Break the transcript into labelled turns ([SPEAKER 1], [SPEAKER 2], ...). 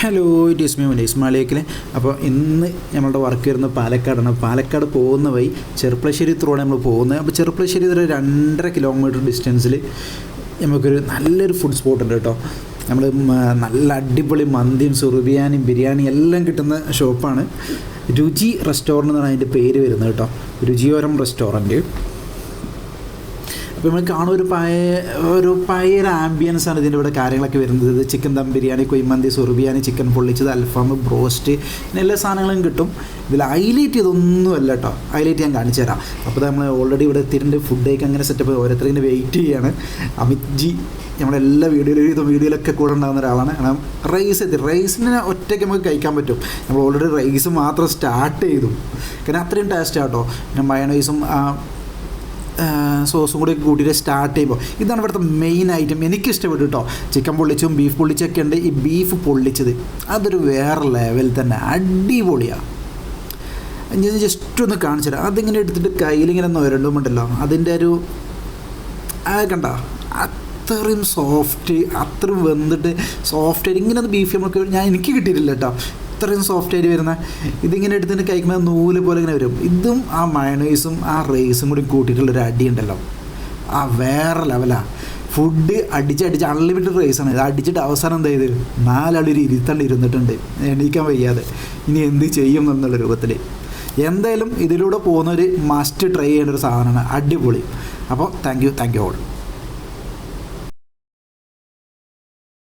[SPEAKER 1] Hello it is me Munees Maliyekkil അപ്പോൾ ഇന്ന് നമ്മളുടെ വർക്ക് വരുന്നത് പാലക്കാടാണ്. പാലക്കാട് പോകുന്ന വഴി ചെറുപ്പളശ്ശേരി ത്രൂടെ നമ്മൾ പോകുന്നത്. അപ്പോൾ ചെറുപ്പളശ്ശേരി ഒരു രണ്ടര കിലോമീറ്റർ ഡിസ്റ്റൻസിൽ നമുക്കൊരു നല്ലൊരു ഫുഡ് സ്പോട്ട് ഉണ്ട് കേട്ടോ. നമ്മൾ നല്ല അടിപൊളി മന്തിയും സുറുബിയാനും ബിരിയാണി എല്ലാം കിട്ടുന്ന ഷോപ്പാണ് രുചി റെസ്റ്റോറന്റ് എന്നാണ് അതിന്റെ പേര് വരുന്നത് കേട്ടോ. രുചിയോരം റെസ്റ്റോറന്റ് അപ്പോൾ നമ്മൾ കാണും ഒരു പഴയ ഒരു പഴയ ഒരു ആണ് ഇതിന്റെ ഇവിടെ കാര്യങ്ങളൊക്കെ വരുന്നത്. ഇത് ചിക്കൻ ദം ബിരിയാണി കൊയ്മന്തി സുറുബിയാണി ചിക്കൻ പൊള്ളിച്ചത് അൽഫാം ബ്രോസ്റ്റ് ഇങ്ങനെ എല്ലാ സാധനങ്ങളും കിട്ടും. ഇതിൽ ഹൈലൈറ്റ് ചെയ്തൊന്നുമല്ല കേട്ടോ ഹൈലൈറ്റ് ഞാൻ കാണിച്ചു തരാം. അപ്പോൾ നമ്മൾ ഓൾറെഡി ഇവിടെ എത്തിയിട്ടുണ്ട്. ഫുഡ് കഴിക്കാൻ അങ്ങനെ സെറ്റപ്പ് ഓരോരുത്തരും വെയിറ്റ് ചെയ്യാണ്. അമിത് ജി നമ്മുടെ എല്ലാ വീഡിയോയിലും ഇത് വീഡിയോയിലൊക്കെ കൂടെ ഉണ്ടാകുന്ന ഒരാളാണ്. കാരണം റൈസ് എത്തി. റൈസിന് ഒറ്റയ്ക്ക് നമുക്ക് കഴിക്കാൻ പറ്റും. നമ്മൾ ഓൾറെഡി റൈസ് മാത്രം സ്റ്റാർട്ട് ചെയ്തു. കാരണം അത്രയും ടേസ്റ്റ് ആട്ടോ പിന്നെ മയണൈസും സോസും കൂടി കൂട്ടിയിട്ട് സ്റ്റാർട്ട് ചെയ്യുമ്പോൾ ഇതാണ് ഇവിടുത്തെ മെയിൻ ഐറ്റം എനിക്ക് ഇഷ്ടപ്പെട്ടു കേട്ടോ ചിക്കൻ പൊള്ളിച്ചും ബീഫ് പൊള്ളിച്ചൊക്കെ ഉണ്ട്. ഈ ബീഫ് പൊള്ളിച്ചത് അതൊരു വേറെ ലെവൽ തന്നെ. അടിപൊളിയാണ് ഞാൻ ജസ്റ്റ് ഒന്ന് കാണിച്ചു തരാം. അതിങ്ങനെ എടുത്തിട്ട് കയ്യിലിങ്ങനെ നൊരണ്ടുമുണ്ടല്ലോ. അതിന്റെ ഒരു ആ കണ്ട? അത്രയും സോഫ്റ്റ് അത്രയും വെന്തിട്ട് സോഫ്റ്റ് ഇങ്ങനെ ബീഫ് നമുക്ക് ഞാൻ എനിക്ക് കിട്ടിയിട്ടില്ല കേട്ടോ ഇത്രയും സോഫ്റ്റ് ആയിട്ട് വരുന്ന ഇതിങ്ങനെ എടുത്തിട്ട് കഴിക്കുമ്പോൾ നൂൽ പോലെ ഇങ്ങനെ വരും. ഇതും ആ മയണൈസും ആ റൈസും കൂടി കൂട്ടിയിട്ടുള്ളൊരു അടി ഉണ്ടല്ലോ. ആ വേറെ ലെവലാണ് ഫുഡ് അടിച്ചടിച്ച് അൺലിമിറ്റഡ് റൈസാണ് ഇത് അടിച്ചിട്ട് അവസാനം എന്താ ചെയ്ത്? നാലാളൊരു ഇരുത്തണ്ട് ഇരുന്നിട്ടുണ്ട്. എണീക്കാൻ വയ്യാതെ. ഇനി എന്ത് ചെയ്യും എന്നുള്ള രൂപത്തിൽ എന്തായാലും ഇതിലൂടെ പോകുന്നൊരു മസ്റ്റ് ട്രൈ ചെയ്യേണ്ട ഒരു സാധനമാണ്. അടിപൊളി. അപ്പോൾ thank you thank you all